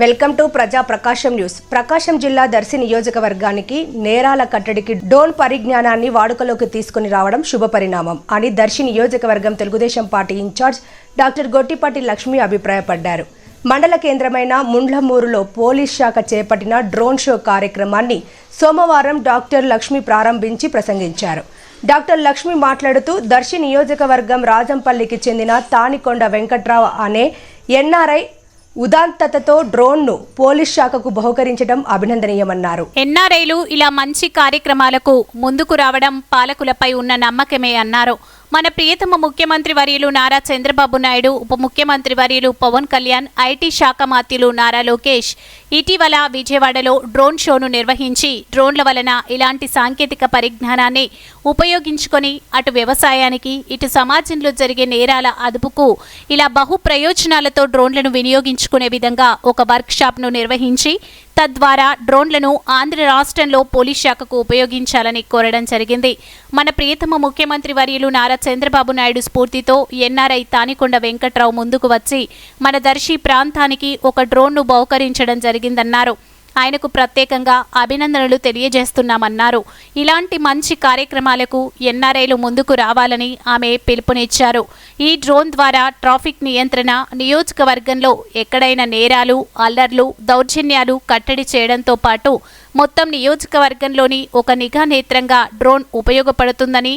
Welcome to ప్రజా ప్రకాశం news. ప్రకాశం జిల్లా దర్శి నియోజకవర్గానికి నేరాల కట్టడికి డోన్ పరిజ్ఞానాన్ని వాడుకలోకి తీసుకుని రావడం శుభ పరిణామం అని దర్శి నియోజకవర్గం Telugudesam party incharge doctor Gottipati Lakshmi అభిప్రాయపడ్డారు. మండల కేంద్రమైన ముండ్లమూరులో పోలీస్ శాఖ చేపట్టిన డ్రోన్ షో కార్యక్రమాన్ని సోమవారం డాక్టర్ లక్ష్మి ప్రారంభించి ప్రసంగించారు. డాక్టర్ లక్ష్మి మాట్లాడుతూ దర్శి నియోజకవర్గం రాజంపల్లికి చెందిన తానికొండ వెంకట్రావు అనే ఎన్ఆర్ఐ ఉదాంతతతో డ్రోన్ను పోలీస్ శాఖకు బహుకరించడం అభినందనీయమన్నారు. ఎన్ఆర్ఐలు ఇలా మంచి కార్యక్రమాలకు ముందుకు రావడం పాలకులపై ఉన్న నమ్మకమే అన్నారు. మన ప్రియతమ ముఖ్యమంత్రి వర్యులు నారా చంద్రబాబు నాయుడు ఉప ముఖ్యమంత్రి వర్యులు పవన్ కళ్యాణ్ ఐటీ శాఖ మాత్యులు నారా లోకేష్ ఇటీవల విజయవాడలో డ్రోన్ షోను నిర్వహించి డ్రోన్ల వలన ఇలాంటి సాంకేతిక పరిజ్ఞానాన్ని ఉపయోగించుకొని అటు వ్యవసాయానికి ఇటు సమాజంలో జరిగే నేరాల అదుపుకు ఇలా బహు ప్రయోజనాలతో డ్రోన్లను వినియోగించుకునే విధంగా ఒక వర్క్షాప్ను నిర్వహించి తద్వారా డ్రోన్లను ఆంధ్ర రాష్ట్రంలో పోలీస్ శాఖకు ఉపయోగించాలని కోరడం జరిగింది. మన ప్రియతమ ముఖ్యమంత్రి వర్యులు నారా చంద్రబాబు నాయుడు స్ఫూర్తితో ఎన్ఆర్ఐ తానికొండ వెంకట్రావు ముందుకు వచ్చి మన దర్శి ప్రాంతానికి ఒక డ్రోన్ను బహుకరించడం జరిగిందన్నారు. ఆయనకు ప్రత్యేకంగా అభినందనలు తెలియజేస్తున్నామన్నారు. ఇలాంటి మంచి కార్యక్రమాలకు ఎన్ఆర్ఐలు ముందుకు రావాలని ఆమె పిలుపునిచ్చారు. ఈ డ్రోన్ ద్వారా ట్రాఫిక్ నియంత్రణ నియోజకవర్గంలో ఎక్కడైనా నేరాలు అల్లర్లు దౌర్జన్యాలు కట్టడి చేయడంతో పాటు మొత్తం నియోజకవర్గంలోని ఒక నిఘా నేత్రంగా డ్రోన్ ఉపయోగపడుతుందని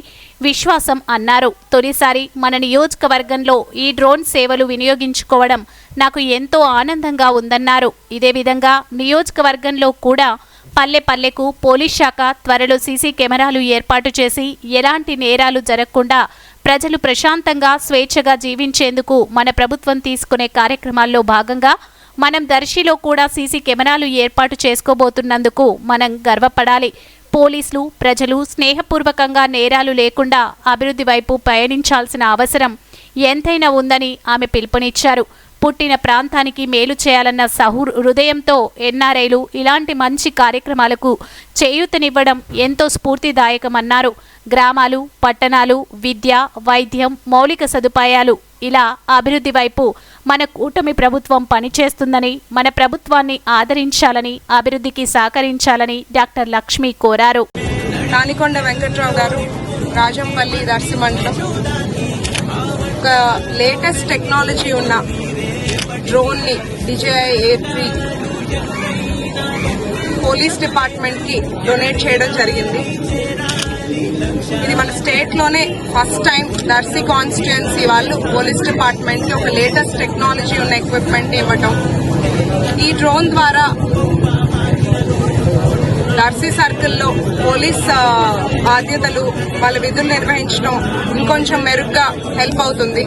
విశ్వాసం అన్నారు. తొలిసారి మన నియోజకవర్గంలో ఈ డ్రోన్ సేవలు వినియోగించుకోవడం నాకు ఎంతో ఆనందంగా ఉందన్నారు. ఇదే విధంగా నియోజకవర్గంలో కూడా పల్లె పల్లెకు పోలీస్ శాఖ త్వరలో సీసీ కెమెరాలు ఏర్పాటు చేసి ఎలాంటి నేరాలు జరగకుండా ప్రజలు ప్రశాంతంగా స్వేచ్ఛగా జీవించేందుకు మన ప్రభుత్వం తీసుకునే కార్యక్రమాల్లో భాగంగా మనం దర్శిలో కూడా సీసీ కెమెరాలు ఏర్పాటు చేసుకోబోతున్నందుకు మనం గర్వపడాలి. పోలీసులు ప్రజలు స్నేహపూర్వకంగా నేరాలు లేకుండా అభివృద్ధి వైపు పయనించాల్సిన అవసరం ఎంతైనా ఉందని ఆమె పిలుపునిచ్చారు. పుట్టిన ప్రాంతానికి మేలు చేయాలన్న సహు హృదయంతో ఎన్ఆర్ఐలు ఇలాంటి మంచి కార్యక్రమాలకు చేయూతనివ్వడం ఎంతో స్ఫూర్తిదాయకమన్నారు. గ్రామాలు పట్టణాలు విద్య వైద్యం మౌలిక సదుపాయాలు ఇలా అభివృద్ధి వైపు మన కూటమి ప్రభుత్వం పనిచేస్తుందని మన ప్రభుత్వాన్ని ఆదరించాలని అభివృద్ధికి సహకరించాలని డాక్టర్ లక్ష్మి కోరారు. కానికొండ వెంకట్రావు గారు రాజంపల్లి దర్శి మండలం. ఒక లేటెస్ట్ టెక్నాలజీ ఉన్న డ్రోన్ని ఎయిర్ త్రీ పోలీస్ డిపార్ట్మెంట్కి డొనేట్ చేయడం జరిగింది. ఇది మన స్టేట్లోనే ఫస్ట్ టైం దర్శి కాన్స్టిట్యున్సీ వాళ్ళు పోలీస్ డిపార్ట్మెంట్కి ఒక లేటెస్ట్ టెక్నాలజీ ఉన్న ఎక్విప్మెంట్ ఇవ్వటం. ఈ డ్రోన్ ద్వారా దర్శి సర్కిల్లో పోలీస్ బాధ్యతలు వాళ్ళ విధులు నిర్వహించడం ఇంకొంచెం మెరుగ్గా హెల్ప్ అవుతుంది.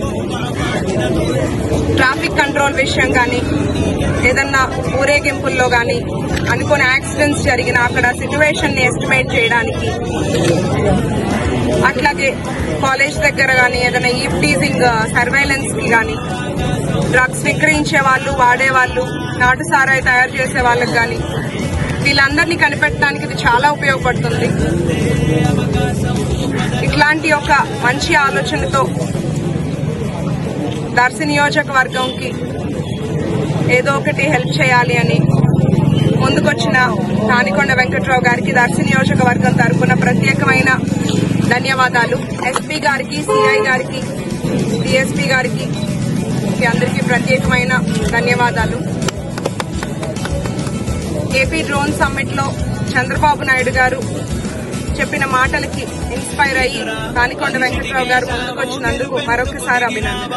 ట్రాఫిక్ కంట్రోల్ విషయం కానీ ఏదన్నా ఊరేగింపుల్లో కానీ అనుకోని యాక్సిడెంట్స్ జరిగిన అక్కడ సిచ్యువేషన్ని ఎస్టిమేట్ చేయడానికి అట్లాగే కాలేజ్ దగ్గర కానీ ఏదైనా ఈవ్ టీజింగ్ కానీ డ్రగ్స్ విక్రయించే వాళ్ళు వాడే వాళ్ళు నాటు సారాయి తయారు చేసే వాళ్ళకి కానీ వీళ్ళందరినీ కనిపెట్టడానికి ఇది చాలా ఉపయోగపడుతుంది. ఇట్లాంటి ఒక మంచి ఆలోచనతో దర్శి నియోజకవర్గంకి ఏదో ఒకటి హెల్ప్ చేయాలి అని ముందుకొచ్చిన తానికొండ వెంకట్రావు గారికి దర్శి నియోజకవర్గం తరఫున ప్రత్యేకమైన ధన్యవాదాలు. ఎస్పీ గారికి సిఐ గారికి డిఎస్పీ గారికి అందరికీ ప్రత్యేకమైన ధన్యవాదాలు. ఏపీ డ్రోన్ సమ్మిట్లో చంద్రబాబు నాయుడు గారు చెప్పిన మాటలకి ఇన్స్పైర్ అయ్యి కానికొండ వెంకట్రావు గారు ముందుకొచ్చినందుకు మరొకసారి అభినందన